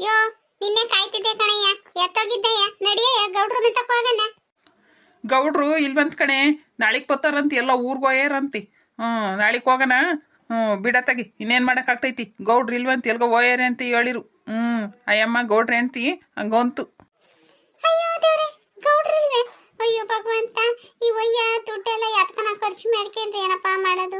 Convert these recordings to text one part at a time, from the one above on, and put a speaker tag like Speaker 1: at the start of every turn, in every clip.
Speaker 1: ಯೋ ನಿನ್ನೆ ಕಾಯ್ತಿದ್ದೆ ಕಣಯ್ಯ. ಎತ್ತೋಗಿದ್ದಯ್ಯ. ನಡಿಯಯ್ಯ ಗೌಡ್ರ ತಕ್ಕ ಹೋಗಣ
Speaker 2: ಗೌಡ್ರು ಇಲ್ಲಿ ಬಂತ ಕಣೆ. ನಾಳೆಗೆ ಬತ್ತಾರಂತಿ ಎಲ್ಲ ಊರ್ಗೆ ಒಯ್ಯಾರಂತಿ. ಹ್ಞೂ ನಾಳೆಗೆ ಹೋಗೋಣ. ಹ್ಞೂ ತಗಿ ಇನ್ನೇನು ಮಾಡೋಕ್ಕಾಗ್ತೈತಿ ಗೌಡ್ರು ಇಲ್ವಂತ ಎಲ್ಗೋ ಹೋಯ್ಯಾರೆ ಅಂತ ಹೇಳಿರು. ಹ್ಞೂ ಅಯ್ಯಮ್ಮ ಗೌಡ್ರೆ ಅಂತಿ ಹಂಗಂತು.
Speaker 1: ಅಯ್ಯೋ ದೇವ್ರೆ ಗೌಡ್ರಿಲ್ವೇ ಅಯ್ಯೋ ಭಗವಂತ, ಈ ಒಯ್ಯ ದುಡ್ಡೆಲ್ಲ ಯಾತ್ಕನ ಖರ್ಚು ಮಾಡ್ಕೊಂಡ್ರಿ ಏನಪ್ಪ ಮಾಡೋದು?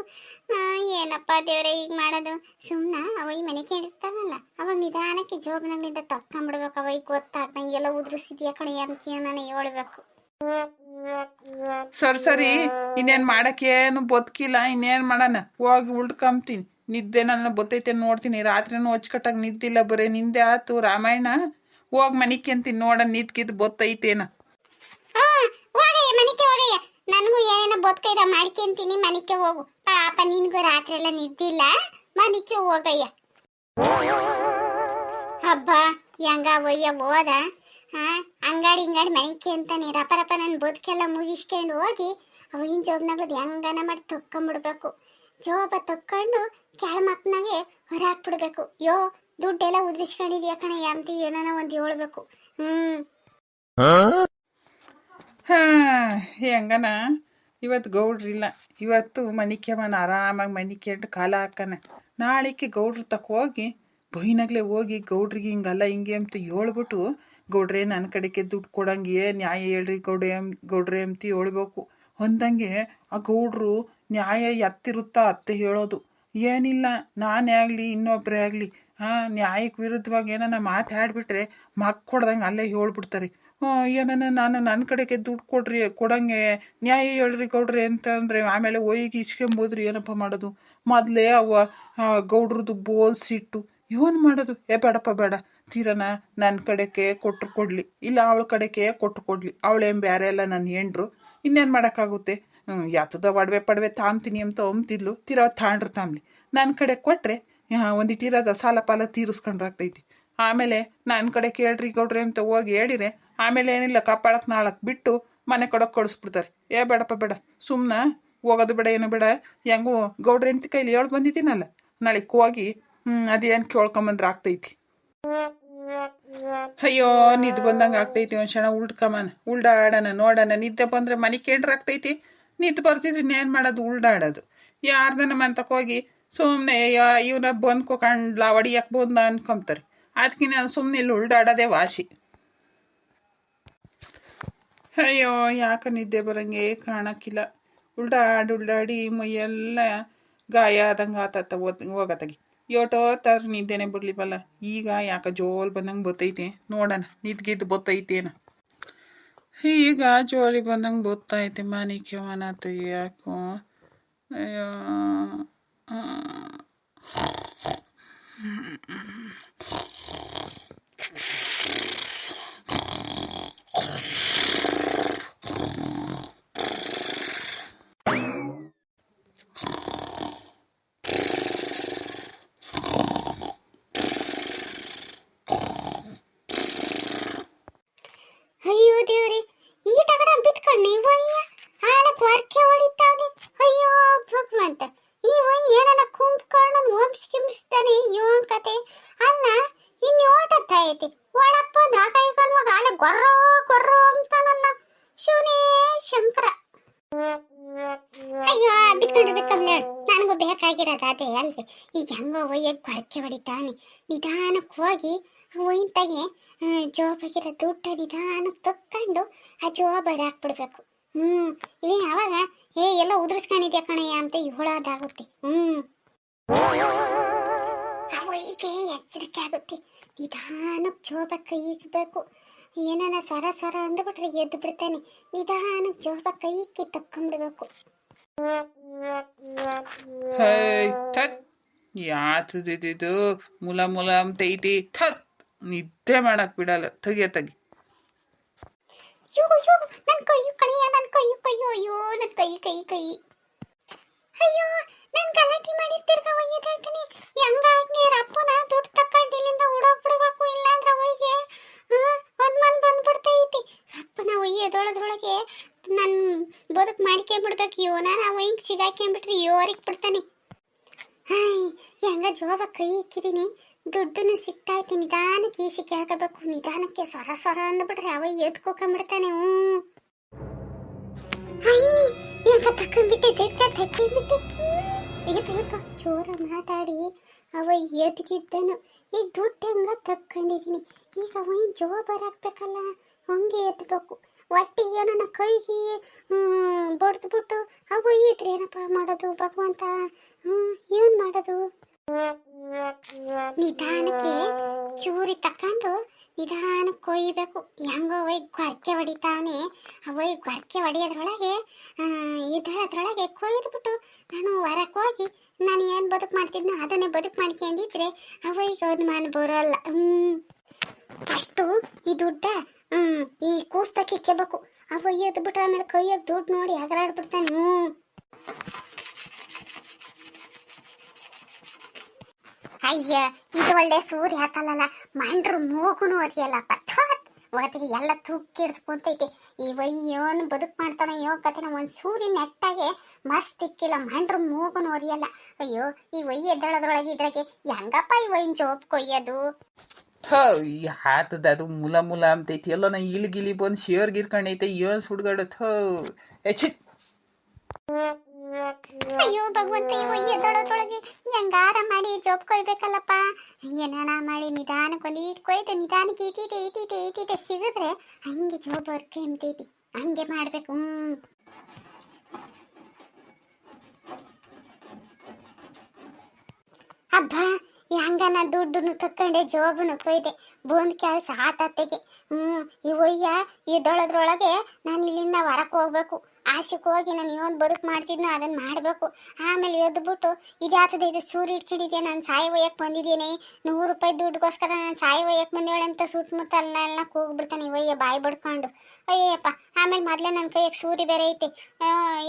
Speaker 1: ಏನಪ್ಪ ದೇವ್ರೆ ಈಗ ಮಾಡೋದು? ಸುಮ್ಮನ ಅವೈ ಮನೆ ಕೇಳಿರ್ತಾವಲ್ಲ ಅವಾಗ ನಿಧಾನಕ್ಕೆ ಜೋಬ್ನಲ್ಲಿಂದ ತಕ್ಕೊಂಬಿಡ್ಬೇಕು ಅವೈ ಗೊತ್ತಾಗ್ದಂಗೆ ಎಲ್ಲ ಉದುರಿಸಿದ್ಯಾ ಕಣಯ್ಯ ಅಂತ ನಾನು ಹೇಳ್ಬೇಕು.
Speaker 2: ಸರಿ ಸರಿ, ಇನ್ನೇನು ಮಾಡೋಕ್ಕೇನು ಬದುಕಿಲ್ಲ, ಇನ್ನೇನ್ ಮಾಡೋಣ? ಹೋಗಿ ಉಳ್ಕೊಂತೀನಿ. ನಿದ್ದೆ ನನ್ನ ಬತ್ತೈತೆ ನೋಡ್ತೀನಿ, ರಾತ್ರಿನೂ ಹೊಚ್ಕಟ್ಟಾಗ ನಿದ್ದಿಲ್ಲ ಬರೀ, ನಿಂದೆ ಆತು ರಾಮಾಯಣ. ಹೋಗಿ ಮನಿಕೆ ಅಂತೀನಿ ನೋಡ ನಿದ್ಗಿದ್ದು ಬತ್ತೈತೇನ
Speaker 1: ಆ, ಹೋಗಯ್ಯ ಮನೆಗೆ ಹೋಗಯ್ಯ ನನಗೂ ಏನೇನೋ ಬದುಕೈರ ಮಾಡ್ಕೊಂತೀನಿ ಮನೆಗೆ ಹೋಗು. ಪಾಪ ನಿನ್ಗೂ ರಾತ್ರಿ ಎಲ್ಲ ನಿದ್ದಿಲ್ಲ. ಮನೆಗೆ ಹೋಗಯ್ಯ. ಹಬ್ಬ, ಹೆಂಗ ಒಯ್ಯ ಹೋದ. ಹಾ, ಅಂಗಾಡಿ ಹಿಂಗಾಡಿ ಮೈಕೆ ಅಂತಾನೆ. ರಪ ರಪ ನನ್ನ ಬದುಕೆಲ್ಲ ಮುಗಿಸ್ಕೊಂಡು ಹೋಗಿ ಅವಾಗಿನ ಜೋಬ್ನಾಗ್ಳದ್ ಹೆಂಗನ ಮಾಡಿ ತೊಕ್ಕೊಂಬಿಡ್ಬೇಕು. ಜೋಬ ತಕ್ಕೊಂಡು ಮಕ್ಕನಾಗೆ ಹೊರಾಕ್ಬಿಡ್ಬೇಕು ಯೋ, ದುಡ್ಡೆಲ್ಲ ಉದ್ರಿಸ್ಕೊಂಡಿದ್ಯಾ ಕಣ ಅಂತ ಏನೋ ಒಂದು ಹೇಳ್ಬೇಕು. ಹ್ಮ್.
Speaker 2: ಹೆಂಗನ? ಇವತ್ತು ಗೌಡ್ರಿಲ್ಲ ಇವತ್ತು ಮನಿಕ್ಯಮನ ಆರಾಮಾಗಿ ಮನಿಕ್ಯಂಡು ಕಾಲ ಹಾಕನ. ನಾಳೆಕ್ಕೆ ಗೌಡ್ರು ತಕ್ಕ ಹೋಗಿ, ಬೈನಾಗ್ಲೇ ಹೋಗಿ ಗೌಡ್ರಿಗೆ ಹಿಂಗಲ್ಲ ಹಿಂಗೆ ಅಂತ ಹೇಳ್ಬಿಟ್ಟು ಗೌಡ್ರೆ ನನ್ನ ಕಡೆಗೆ ದುಡ್ಡು ಕೊಡಂಗೆ ನ್ಯಾಯ ಹೇಳ್ರಿ ಗೌಡ್ರೆ ಗೌಡ್ರೆ ಅಂತ ಹೇಳ್ಬೇಕು. ಹೊಂದಂಗೆ ಆ ಗೌಡ್ರು ನ್ಯಾಯ ಎತ್ತಿರುತ್ತಾ ಅತ್ತೆ ಹೇಳೋದು. ಏನಿಲ್ಲ, ನಾನೇ ಆಗಲಿ ಇನ್ನೊಬ್ಬರೇ ಆಗಲಿ. ಹಾಂ ನ್ಯಾಯಕ್ಕೆ ವಿರುದ್ಧವಾಗಿ ಏನನ್ನ ಮಾತಾಡ್ಬಿಟ್ರೆ ಮಕ್ಕ ಕೊಡ್ದಂಗೆ ಅಲ್ಲೇ ಹೇಳ್ಬಿಡ್ತಾರೆ. ಏನನ ನಾನು ನನ್ನ ಕಡೆಗೆ ದುಡ್ಡು ಕೊಡ್ರಿ, ಕೊಡಂಗೆ ನ್ಯಾಯ ಹೇಳ್ರಿ ಗೌಡ್ರಿ ಅಂತ ಅಂದರೆ ಆಮೇಲೆ ಒಯ್ಗೆ ಇಸ್ಕೊಂಬೋದ್ರಿ ಏನಪ್ಪ ಮಾಡೋದು? ಮೊದಲೇ ಅವ ಗೌಡ್ರದ್ದು ಬೋಲ್ ಸಿಟ್ಟು. ಇವನ್ ಮಾಡೋದು? ಏ, ಬೇಡಪ್ಪ, ಬೇಡ. ತೀರನ ನನ್ನ ಕಡೆಗೆ ಕೊಟ್ಟರು ಕೊಡಲಿ. ಇಲ್ಲ ಅವಳ ಕಡೆಗೆ ಕೊಟ್ಟು ಕೊಡಲಿ. ಅವಳೇನು ಬೇರೆ ಎಲ್ಲ ನನ್ನ ಹೆಂಡ್ರು. ಇನ್ನೇನು ಮಾಡೋಕ್ಕಾಗುತ್ತೆ? ಹ್ಞೂ ಯಾತದ ಒಡವೆ ಪಡವೆ ತಾಂತೀನಿ ಅಂತ ಅಂಬ್ತಿದ್ಲು ತೀರ ತಾಂಡ್ರು ತಾಮ್ಲಿ ನನ್ನ ಕಡೆ ಕೊಟ್ಟರೆ ಒಂದಿಟ್ಟು ಇರೋದ ಸಾಲ ಪಾಲ ತೀರಿಸ್ಕೊಂಡ್ರಾಗ್ತೈತಿ. ಆಮೇಲೆ ನನ್ನ ಕಡೆ ಕೇಳ್ರಿ ಗೌಡ್ರಿ ಅಂತ ಹೋಗಿ ಹೇಳಿರೆ ಆಮೇಲೆ ಏನಿಲ್ಲ ಕಪ್ಪಾಳಕ್ಕೆ ನಾಳಕ್ಕೆ ಬಿಟ್ಟು ಮನೆ ಕೊಡೋಕೆ ಕೊಡಿಸ್ಬಿಡ್ತಾರೆ. ಏ ಬೇಡಪ್ಪ, ಬೇಡ. ಸುಮ್ಮನೆ ಹೋಗೋದು ಬೇಡ, ಏನು ಬೇಡ. ಹೆಂಗೂ ಗೌಡ್ರ ಹೆಂಡ್ತಿ ಕೈಲಿ ಹೇಳಿ ಬಂದಿದ್ದೀನಲ್ಲ, ನಾಳೆಗೆ ಹೋಗಿ ಅದೇನು ಕೇಳ್ಕೊಂಬಂದ್ರೆ ಆಗ್ತೈತಿ. ಅಯ್ಯೋ, ನಿದ್ದೆ ಬಂದಂಗೆ ಆಗ್ತೈತಿ ಒಂದು ಕ್ಷಣ ಉಲ್ಡ್ಕಮನ ಉಲ್ಡಾಡೋಣ ನೋಡೋಣ ನಿದ್ದೆ ಬಂದರೆ ಮನೆ ಆಗ್ತೈತಿ. ನಿದ್ದೆ ಬರ್ತಿದ್ರೆ ಇನ್ನೇನು ಮಾಡೋದು? ಉಲ್ಡಾಡೋದು. ಯಾರ್ದನ ಮಂತಕ್ಕೆ ಹೋಗಿ ಸುಮ್ಮನೆ ಇವನ ಬಂದ್ಕೊಕಂಡ್ಲ ಹೊಡಿಯಕ್ಕೆ ಬಂದ ಅನ್ಕೊಂತಾರೆ ಅದಕ್ಕಿನ್ನ ನಾನು ಸುಮ್ಮನೆ ಇಲ್ಲಿ ಉಲ್ಡಾಡೋದೇ ವಾಸಿ. ಅಯ್ಯೋ ಯಾಕೆ ನಿದ್ದೆ ಬರಂಗೆ ಕಾಣಕ್ಕಿಲ್ಲ. ಉಲ್ಡಾಡಿ ಉಲ್ಡಾಡಿ ಮೈಯೆಲ್ಲ ಗಾಯ ಆದಂಗೆ ಆತತ್ತ ಹೋಗತ್ತಾಗಿ. ಯೋಟೋ ತರ ನಿದ್ದೆನೆ ಬರ್ಲಿವಲ್ಲ ಈಗ ಯಾಕೆ ಜೋಲ್ ಬಂದಂಗೆ ಬತ್ತೈತೆ? ನೋಡೋಣ, ನಿದ್ಗಿದ್ದು ಬತ್ತೈತೇನ? ಈಗ ಜೋಲಿ ಬಂದಂಗೆ ಬತ್ತೈತೆ ಮನಿಕೆ ಮನತ್ತು ಯಾಕೋ. ಅಯ್ಯೋ
Speaker 1: ದೇವ್ರಿ ಈ ತಗಡ ಬಿತ್ಕೊಂಡು ಇವಯ್ಯ ಹಾಲಕ್ ವರ್ಕೆ ಹೊಡಿತಾನೆ ಅಯ್ಯೋ ಭಗವಂತ ಇವ ಏನನ ಕುಂತ್ಕೊಂಡು ವಂಶ ಕಿಂಬಿಸ್ತಾನೆ ಇವ ಕತೆ. ಅಲ್ಲ ಓಟತ್ತ ಐತಿ ಒಳಪ್ಪ ನಾಕೈಕನ್ ಕನ್ವಾಗ ಅಲ್ಲ ಗೊರ್ರೋ ಗೊರ್ರೋ ಅಂತಾನಲ್ಲ. ಶಿವನೇ ಶಂಕರ. ಅಯ್ಯೋ, ಬಿತ್ಕೊಂಡ್ರೆ ಬಿತ್ಕೊಂಡ್ಲೆ ನನಗೂ ಬೇಕಾಗಿರೋದು ಅದೇ ಅಲ್ವೇ. ಈ ಹೆಂಗೋ ಒಯ್ಯಕ್ಕೆ ಗೊರಕೆ ಹೊಡಿತಾನೆ. ನಿಧಾನಕ್ಕೆ ಹೋಗಿ ಒಯ್ತಾಗೆ ಜೋಬಾಗಿರೋ ದುಡ್ಡ ನಿಧಾನಕ್ಕೆ ತಕ್ಕೊಂಡು ಆ ಜೋಬಾರಿ ಹಾಕ್ಬಿಡ್ಬೇಕು. ಹ್ಮ್. ಏ ಅವಾಗ, ಏ, ಎಲ್ಲ ಉದುರಿಸ್ಕೊಂಡಿದ್ಯಾ ಕಣಯ್ಯ ಅಂತ ಹೇಳೋದಾಗುತ್ತೆ ಹ್ಮ್. ಜೋಬ ಕೈ ಇಕ್ಬೇಕು ಏನನ ಸ್ವರ ಸ್ವರ ಅಂದ್ಬಿಟ್ರೆ ಎದ್ದು ಬಿಡ್ತಾನೆ. ನಿಧಾನಕ್ಕೆ ಜೋಬ ಕೈ ಇಕ್ಕಿ ತಕ್ಕೊಂಡ್ಬಿಡ್ಬೇಕು.
Speaker 2: ಹೈ ಥತ್. ಯಾತದಿದ್ದು ಮುಲ ಮುಲ ಅಂತೈತಿ ಥತ್. ನಿದ್ದೆ ಮಾಡಕ್ ಬಿಡಲ್ಲ. ತೆಗಿಯ ತೆಗಿ.
Speaker 1: ಅಯ್ಯೋ ಅಯ್ಯೋ ನನ್ನ ಕೈಯು ಕಣಿಯ ನನ್ನ ಕೈಯು ಕೈಯು ಅಯ್ಯೋ ನನ್ನ ಕೈ ಕೈ ಕೈ. ಅಯ್ಯೋ ನನ್ ಗಲಾಟೆ ಮಾಡಿರ್ತಿರ್ಗ ಒಯ್ಯದಾಳ್ತಾನೆ ಹೆಂಗಾಗ್ನಿ ಅಪ್ಪನ ದುಡ್ಡು ತಕೊಂಡು ಇಲ್ಲಿಂದ ಓಡೋಗ್ಬಿಡ್ಬೇಕು ಇಲ್ಲಾಂದ್ರೆ ಅವರಿಗೆ ಒಂದ್ ಮನ್ ಬಂದ್ಬಿಡ್ತೈತಿ ಅಪ್ಪನ ಒಯ್ಯೋದೊಳದ್ರೊಳಗೆ ನನ್ ಬದುಕು ಮಾಡ್ಕೊಂಬಿಡ್ಬೇಕು ಇವ್ ನಾನು ಅವ ಹಿಂಗ್ ಸಿಗಾಕೊಂಡ್ಬಿಟ್ರೆ ಯೋರಿಗ್ ಬಿಡ್ತಾನೆ. ಹಾಯ್, ಹೆಂಗ ಜೋಬ ಕೈ ಇಕ್ಕಿದೀನಿ. ದುಡ್ಡನ್ನು ಸಿಗ್ತೈತೆ ನಿಧಾನಕ್ಕೆ ಈಸಿ ಕೇಳ್ಕೋಬೇಕು. ನಿಧಾನಕ್ಕೆ ಸೊರ ಸೊರ ಅಂದ್ಬಿಟ್ರೆ ಅವ ಎದ್ಕೋಕೊಂಡ್ಬಿಡ್ತಾನೆ. ಹ್ಞೂ ಹಾಯ್, ಯಾಕ ತಕೊಂಡ್ಬಿಟ್ಟೆ ದುಡ್ಡ ತಕೊಂಡ್ಬಿಟ್ಟೆ ಅಯ್ಯಪ್ಪ ಅಯ್ಯಪ್ಪ ಜೋರ ಮಾತಾಡಿ. ಅವ ಎದ್ಗಿದ್ದನು. ಈ ದುಡ್ಡು ಹೆಂಗ ತಕ್ಕೊಂಡಿದ್ದೀನಿ ಈಗ ಅವ ಜೋಬರ್ ಬರಾಕ್ಬೇಕಲ್ಲ ಹಂಗೆ ಎತ್ಬೇಕು ಒಟ್ಟಿಗೆ ನನ್ನ ಕೈಗೆ ಬಡ್ದ್ಬಿಟ್ಟು ಬಿಟ್ಟು ಇದ್ರೆ ಏನಪ್ಪ ಮಾಡೋದು ಭಗವಂತ? ಏನ್ ಮಾಡೋದು? ನಿಧಾನಕ್ಕೆ ಚೂರಿ ತಕೊಂಡು ನಿಧಾನಕ್ಕೆ ಕೊಯ್ಬೇಕು. ಹೆಂಗೋ ಒಯ್ ಗೊರ್ಕೆ ಹೊಡಿತಾನೆ. ಅವಯ್ ಗೊರ್ಕೆ ಹೊಡಿಯೋದ್ರೊಳಗೆ ಇದರದ್ರೊಳಗೆ ಕೊಯ್ದುಬಿಟ್ಟು ನಾನು ಹೊರಕ್ಕೆ ಹೋಗಿ, ನಾನು ಏನು ಬದುಕು ಮಾಡ್ತಿದ್ನೋ ಅದನ್ನೇ ಬದುಕು ಮಾಡ್ಕೊಂಡಿದ್ರೆ ಅವಯ್ಗೆ ಅನುಮಾನ ಬರೋಲ್ಲ. ಹ್ಞೂ ಫಸ್ಟು ಈ ದುಡ್ಡ ಹ್ಮ್, ಈ ಕೂಸ್ತಕ್ಕೆ ಕೆಬಕು. ಅವ ಎದ್ದು ಬಿಟ್ರೆ ಆಮೇಲೆ ಕೈಯಾಗ ದುಡ್ಡು ನೋಡಿ ಹಗರಾಡ್ಬಿಡ್ತಾನೆ. ಹ್ಞೂ ಅಯ್ಯ ಇದು ಒಳ್ಳೆ ಸೂರ್ಯ ಹಾಕಲ್ಲ ಮಂಡ್ರು ಮೂಗುನು ಒದಿಯಲ್ಲಪ್ಪ ಒತ್ತಿಗೆ ಎಲ್ಲ ತುಕ್ಕಿಡ್ದು ಕುಂತೈತಿ. ಈ ವಯ್ಯೋನ್ ಬದುಕ್ ಮಾಡ್ತಾನ ಅಯ್ಯೋ ಕತೆನ ಒಂದ್ ಸೂರಿ ನೆಟ್ಟಾಗೆ ಮಸ್ತ್ ಇಕ್ಕಿಲ್ಲ ಮಂಡ್ರು ಮೂಗುನು ಒದಿಯಲ್ಲ ಅಯ್ಯೋ ಈ ಒಯ್ಯ ಎದ್ದಳದ್ರೊಳಗೆ ಇದ್ರಾಗೆ ಹೆಂಗಪ್ಪ ಈ ವೈನ್ ಜೋಬ್ ಕೊಯ್ಯೋದು?
Speaker 2: ಥೋ ಈ ಹಾತದ ಅದು ಮುಲ ಮುಲ ಅಂತೈತಿ. ಎಲ್ಲ ನಾ ಇಲಿ ಗಿಲಿ ಬಂದು ಶೇರ್ ಗಿರ್ಕೊಂಡೈತೆ ಇವನ್ ಸುಡ್ಗಾಡು ಥೋ ಹೆಚ್ಚಿ
Speaker 1: ಅಯ್ಯೋ, ಭಗವಂತ, ಇವ ಹೆಂಗಾರ ಮಾಡಿ ಜೋಬ್ ಕೊಯ್ಬೇಕಲ್ಲಪ್ಪ ಏನಾರ ಮಾಡಿ ನಿಧಾನಕ್ಕೆ ಒಂದು ಈಟ್ ಕೊಯ್ದು ನಿಧಾನಕ್ಕೆ ಈಟೀಟೆ ಈಟೀಟೆ ಈಟೀಟೆ ಸಿಗಿದ್ರೆ ಹಂಗೆ ಜೋಬ್ ವರ್ಕ್ ಎಂತೈತಿ ಹಂಗೆ ಮಾಡ್ಬೇಕು. ಹ್ಞೂ ಅಬ್ಬ ಹೆಂಗನ ದುಡ್ಡನ್ನು ತಕ್ಕೊಂಡೆ, ಜೋಬನ್ನು ಕೊಯ್ದೆ ಬಂದ್ ಕೆಲಸ ಆತತ್ತೆಗೆ ಹ್ಞೂ ಈ ಒಯ್ಯ ಇದೊಳದ್ರೊಳಗೆ ನಾನು ಇಲ್ಲಿಂದ ಹೊರಕ್ಕೆ ಹೋಗ್ಬೇಕು. ಆಶಕ್ಕೆ ಹೋಗಿ ನಾನು ಇವನ್ ಬದುಕು ಮಾಡ್ತಿದ್ನೋ ಅದನ್ನ ಮಾಡಬೇಕು. ಆಮೇಲೆ ಎದ್ಬಿಟ್ಟು ಇದ್ಯಾತದ ಇದು ಸೂರ್ಯ ಇಟ್ಟಿಡಿದೆ ನಾನು ಸಾಯಿ ಒಯ್ಯಕ್ಕೆ ಬಂದಿದ್ದೀನಿ. ನೂರು ರೂಪಾಯಿ ದುಡ್ಡುಗೋಸ್ಕರ ನಾನು ಸಾಯಿ ಒಯ್ಯಕ್ಕೆ ಬಂದೇವಳೆ ಅಂತ ಸುತ್ತಮುತ್ತ ಎಲ್ಲ ಕೂಗ್ಬಿಡ್ತಾನೆ ಒಯ್ಯ ಬಾಯಿ ಬಡ್ಕೊಂಡು. ಅಯ್ಯಪ್ಪ ಆಮೇಲೆ ಮೊದಲೇ ನನ್ನ ಕೈಯಾಗ ಸೂರಿ ಬೇರೆ ಐತೆ.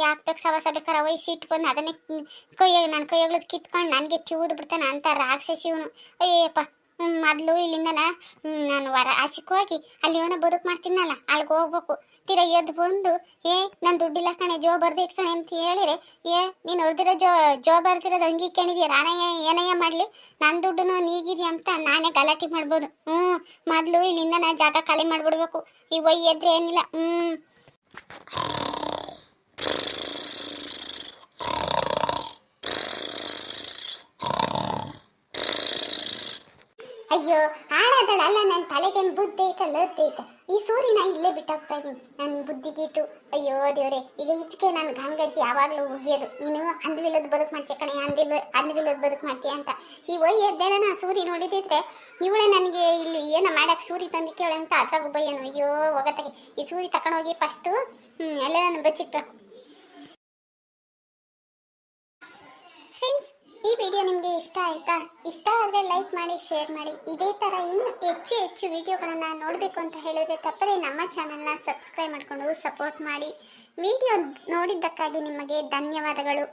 Speaker 1: ಯಾಕೆ ಬೇಕು ಸವಸ ಬೇಕಾರೆ ವಯಸ್ಸು ಇಟ್ಟು ಬಂದು ಅದನ್ನೇ ಕೈಯಾಗ ನನ್ನ ಕೈಯಾಗ್ಲದ್ ಕಿತ್ಕೊಂಡು ನನಗೆ ಚೂದು ಬಿಡ್ತಾನೆ ಅಂತ ರಾಕ್ಷಸಿ ಇವನು. ಅಯ್ಯಪ್ಪ ಮೊದಲು ಇಲ್ಲಿಂದ ನಾನು ವರ ಆಚೆಗೆ ಹೋಗಿ ಅಲ್ಲಿ ಏನೋ ಬದುಕು ಮಾಡ್ತೀನಲ್ಲ ಅಲ್ಲಿಗೆ ಹೋಗ್ಬೇಕು. ತೀರಾ ಎದ್ದು ಬಂದು, ಏ, ನಾನು ದುಡ್ಡಿಲ್ಲ ಕಣೆ, ಜೋ ಬರ್ದೈತ್ ಕಣೆ ಅಂತ ಹೇಳಿದ್ರೆ ಏ, ನೀನು ಹೊಡೆದಿರೋ ಜೋ ಜೋ ಬರ್ದಿರೋದು ಹಂಗೆ ಕೇಳಿದ್ಯಾ? ನಾನಯ್ಯ ಏನಯ್ಯ ಮಾಡಲಿ ನನ್ನ ದುಡ್ಡನ್ನು ನೀಗಿದ್ಯಾ ಅಂತ ನಾನೇ ಗಲಾಟೆ ಮಾಡ್ಬೋದು. ಹ್ಞೂ, ಮೊದಲು ಇಲ್ಲಿಂದ ನಾನು ಜಾಗ ಖಾಲಿ ಮಾಡಿಬಿಡ್ಬೇಕು, ಈ ಒಯ್ ಎದ್ರೆ ಏನಿಲ್ಲ. ಹ್ಞೂ ಅಯ್ಯೋ ಹಾಳಾದಳಲ್ಲ ನನ್ನ ತಲೆಗೇನು ಬುದ್ಧಿ ಐತಲ್ಲ ಐತ. ಈ ಸೂರಿನ ಇಲ್ಲೇ ಬಿಟ್ಟಾಗ್ತಾ ಇದ್ದೀನಿ. ನನ್ನ ಬುದ್ಧಿಗಿಟ್ಟು ಅಯ್ಯೋ ದೇವ್ರೆ, ಈಗ ಇದಕ್ಕೆ ನಾನು ಗಂಗಜ್ಜಿ ಯಾವಾಗಲೂ ಉಗಿಯೋದು ನೀನು ಅಂದವಿಲ್ಲದ ಬದುಕು ಮಾಡ್ತೀಯ ಕಣೆ ಅಂದಿಲ್ಲ ಅಂದವಿಲ್ಲದ ಬದುಕು ಮಾಡ್ತೀಯ ಅಂತ. ಈ ಒಯ್ ನಾ ಸೂರಿ ನೋಡಿದಿದ್ರೆ ಇವಳೆ ನನಗೆ ಇಲ್ಲಿ ಏನೋ ಮಾಡಕ್ಕೆ ಸೂರಿ ತಂದು ಕೇಳೋ ಅಂತ ಅದ್ರಾಗ ಬಯ್ಯನು ಅಯ್ಯೋ ಒಗತ್ತಾಗೆ ಈ ಸೂರಿ ತಗೊಂಡೋಗಿ ಫಸ್ಟು ಎಲ್ಲ ನಾನು ಬಚ್ಚಿಟ್ಬೇಕು. ಫ್ರೆಂಡ್ಸ್ ವಿಡಿಯೋ ನಿಮಗೆ ಇಷ್ಟ ಆಯ್ತಾ? ಇಷ್ಟ ಆದರೆ ಲೈಕ್ ಮಾಡಿ ಶೇರ್ ಮಾಡಿ. ಇದೇ ಥರ ಇನ್ನು ಹೆಚ್ಚು ಹೆಚ್ಚು ವಿಡಿಯೋಗಳನ್ನು ನೋಡಬೇಕು ಅಂತ ಹೇಳಿದ್ರೆ ತಪ್ಪದೇ ನಮ್ಮ ಚಾನಲ್ನ ಸಬ್ಸ್ಕ್ರೈಬ್ ಮಾಡಿಕೊಂಡು ಸಪೋರ್ಟ್ ಮಾಡಿ. ವಿಡಿಯೋ ನೋಡಿದ್ದಕ್ಕಾಗಿ ನಿಮಗೆ ಧನ್ಯವಾದಗಳು.